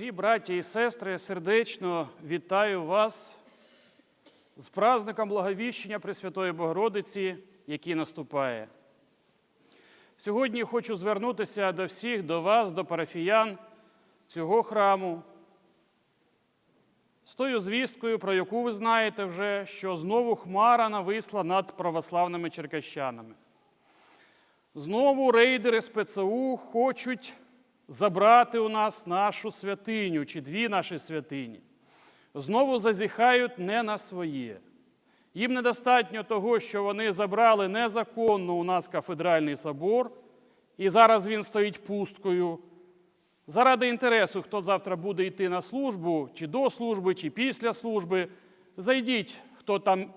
Дорогі браті і сестри, сердечно вітаю вас з праздником Благовіщення Пресвятої Богородиці, який наступає. Сьогодні хочу звернутися до всіх, до вас, до парафіян цього храму, з тою звісткою, про яку ви знаєте вже, що знову хмара нависла над православними черкащанами. Знову рейдери СПЦУ хочуть забрати у нас нашу святиню чи дві наші святині. Знову зазіхають не на своє. Їм недостатньо того, що вони забрали незаконно у нас кафедральний собор, і зараз він стоїть пусткою. Заради інтересу, хто завтра буде йти на службу, чи до служби, чи після служби, зайдіть, хто там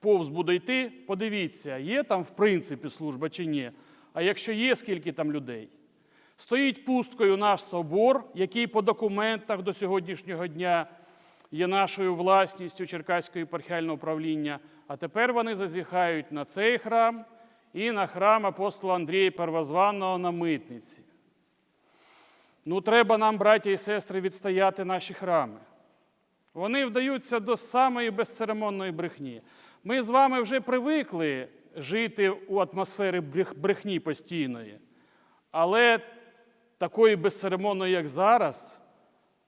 повз буде йти, подивіться, є там в принципі служба чи ні. А якщо є, скільки там людей. Стоїть пусткою наш собор, який по документах до сьогоднішнього дня є нашою власністю Черкаського єпархіального управління. А тепер вони зазіхають на цей храм і на храм апостола Андрія Первозванного на митниці. Ну, треба нам, браті і сестри, відстояти наші храми. Вони вдаються до самої безцеремонної брехні. Ми з вами вже привикли жити у атмосфері брехні постійної. Але такої безцеремонної, як зараз,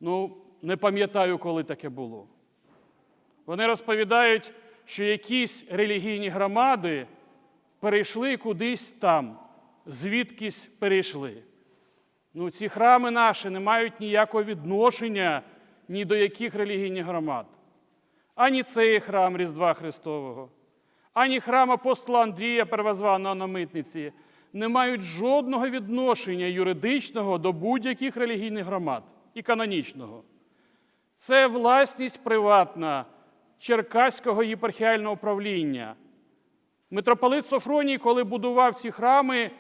ну, не пам'ятаю, коли таке було. Вони розповідають, що якісь релігійні громади перейшли кудись там, звідкись перейшли. Ну, ці храми наші не мають ніякого відношення ні до яких релігійних громад. Ані цей храм Різдва Христового, ані храм апостола Андрія Первозваного на митниці не мають жодного відношення юридичного до будь-яких релігійних громад і канонічного. Це власність приватна Черкаського єпархіального управління. Митрополит Софроній, коли будував ці храми,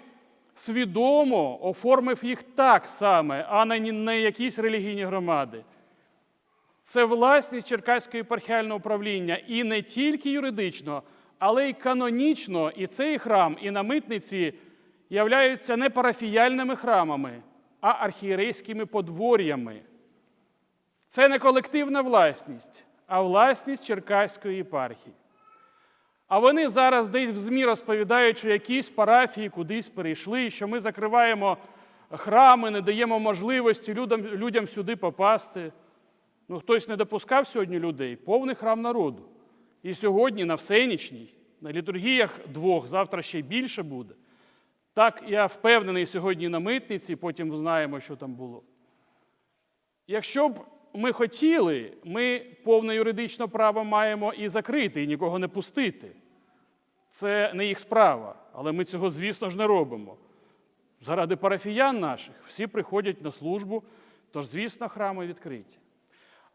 свідомо оформив їх так саме, а не не якісь релігійні громади. Це власність Черкаського єпархіального управління і не тільки юридично, але й канонічно. І цей храм, і на митниці являються не парафіяльними храмами, а архієрейськими подвор'ями. Це не колективна власність, а власність Черкаської єпархії. А вони зараз десь в ЗМІ розповідають, що якісь парафії кудись перейшли, що ми закриваємо храми, не даємо можливості людям, людям сюди попасти. Ну, хтось не допускав сьогодні людей, повний храм народу. І сьогодні на всенічній, на літургіях двох, завтра ще більше буде. Так, я впевнений сьогодні на митниці, потім знаємо, що там було. Якщо б ми хотіли, ми повне юридичне право маємо і закрити, і нікого не пустити. Це не їх справа, але ми цього, звісно ж, не робимо. Заради парафіян наших всі приходять на службу, тож, звісно, храми відкриті.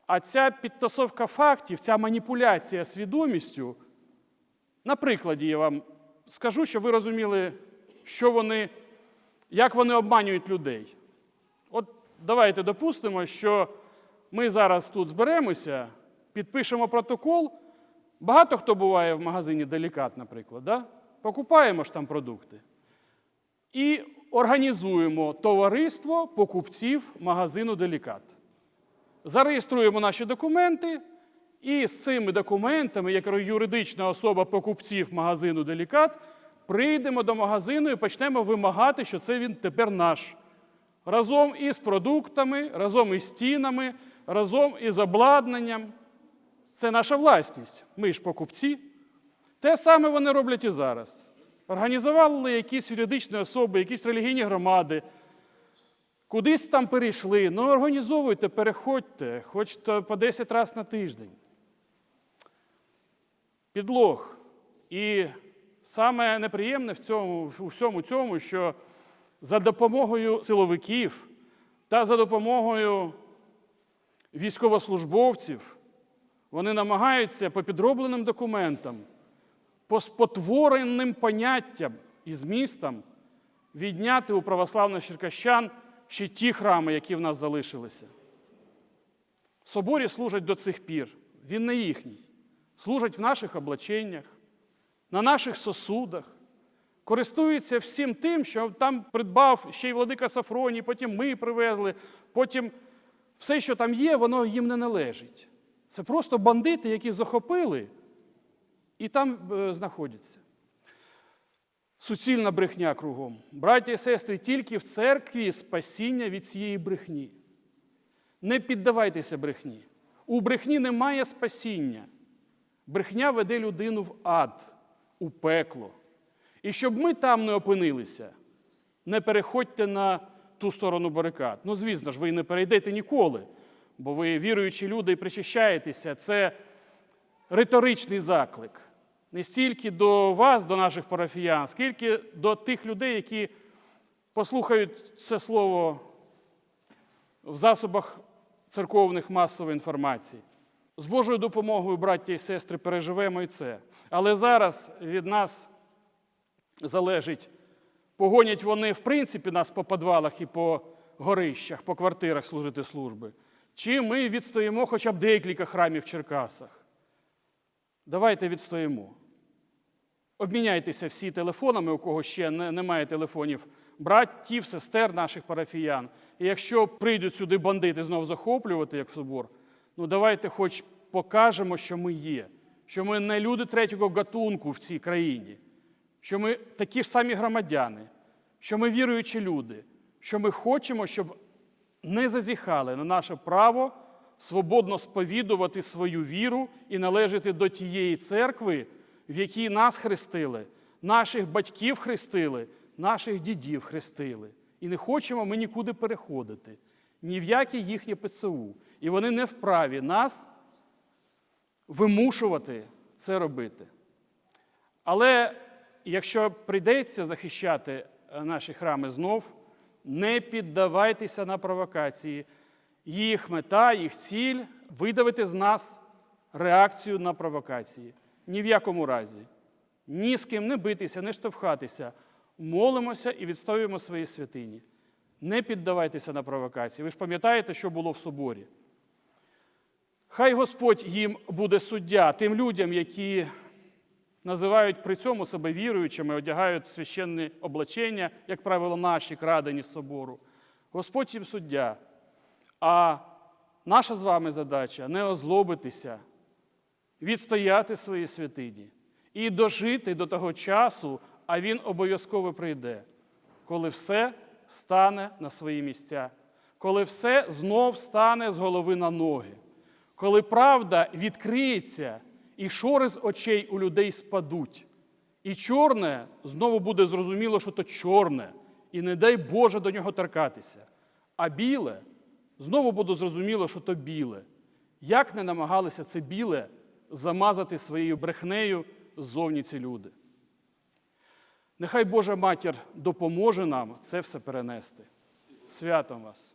А ця підтасовка фактів, ця маніпуляція свідомістю, на прикладі я вам скажу, щоб ви розуміли, що вони, як вони обманюють людей. От давайте допустимо, що ми зараз тут зберемося, підпишемо протокол. Багато хто буває в магазині Делікат, наприклад, да? покупаємо ж там продукти. І організуємо товариство покупців магазину Делікат. Зареєструємо наші документи, і з цими документами, як юридична особа покупців магазину Делікат, прийдемо до магазину і почнемо вимагати, що це він тепер наш. Разом із продуктами, разом із стінами, разом із обладнанням. Це наша власність. Ми ж покупці. Те саме вони роблять і зараз. Організували якісь юридичні особи, якісь релігійні громади, кудись там перейшли. Ну, організовуйте, переходьте, хоч то по 10 разів на тиждень. Підлог. І саме неприємне в цьому, у всьому цьому, що за допомогою силовиків та за допомогою військовослужбовців вони намагаються по підробленим документам, по спотвореним поняттям і змістам відняти у православних черкащан ще ті храми, які в нас залишилися. Соборі служать до цих пір. Він не їхній. Служать в наших облаченнях, на наших сосудах, користуються всім тим, що там придбав ще й владика Сафроній, потім ми привезли, потім все, що там є, воно їм не належить. Це просто бандити, які захопили і там е, знаходяться. Суцільна брехня кругом. Браті і сестри, тільки в церкві спасіння від цієї брехні. Не піддавайтеся брехні. У брехні немає спасіння. Брехня веде людину в ад, у пекло. І щоб ми там не опинилися, не переходьте на ту сторону барикад. Ну, звісно ж, ви не перейдете ніколи, бо ви віруючі люди і причащаєтеся. Це риторичний заклик. Не стільки до вас, до наших парафіян, скільки до тих людей, які послухають це слово в засобах церковних масової інформації. З Божою допомогою, браття і сестри, переживемо і це. Але зараз від нас залежить, погонять вони, в принципі, нас по підвалах і по горищах, по квартирах служити служби. Чи ми відстоїмо хоча б декілька храмів в Черкасах? Давайте відстоїмо. Обміняйтеся всі телефонами, у кого ще немає телефонів, братів, сестер наших парафіян. І якщо прийдуть сюди бандити знов захоплювати, як в собор, ну давайте хоч покажемо, що ми є, що ми не люди третього гатунку в цій країні, що ми такі ж самі громадяни, що ми віруючі люди, що ми хочемо, щоб не зазіхали на наше право свободно сповідувати свою віру і належати до тієї церкви, в якій нас хрестили, наших батьків хрестили, наших дідів хрестили. І не хочемо ми нікуди переходити, ні в яке їхнє ПЦУ. І вони не вправі нас вимушувати це робити. Але якщо прийдеться захищати е, наші храми знов, не піддавайтеся на провокації. Їх мета, їх ціль видавити з нас реакцію на провокації. Ні в якому разі. Ні з ким не битися, не штовхатися. Молимося і відстоюємо свої святині. Не піддавайтеся на провокації. Ви ж пам'ятаєте, що було в соборі? Хай Господь їм буде суддя, тим людям, які називають при цьому себе віруючими, одягають священне облачення, як правило, наші крадені з собору. Господь їм суддя. А наша з вами задача не озлобитися, відстояти свої святині і дожити до того часу, а він обов'язково прийде, коли все стане на свої місця, коли все знов стане з голови на ноги, коли правда відкриється і шори з очей у людей спадуть. І чорне знову буде зрозуміло, що то чорне, і не дай Боже до нього торкатися. А біле знову буде зрозуміло, що то біле. Як не намагалися це біле замазати своєю брехнею ззовні ці люди. Нехай Божа матір допоможе нам це все перенести. Святом вас!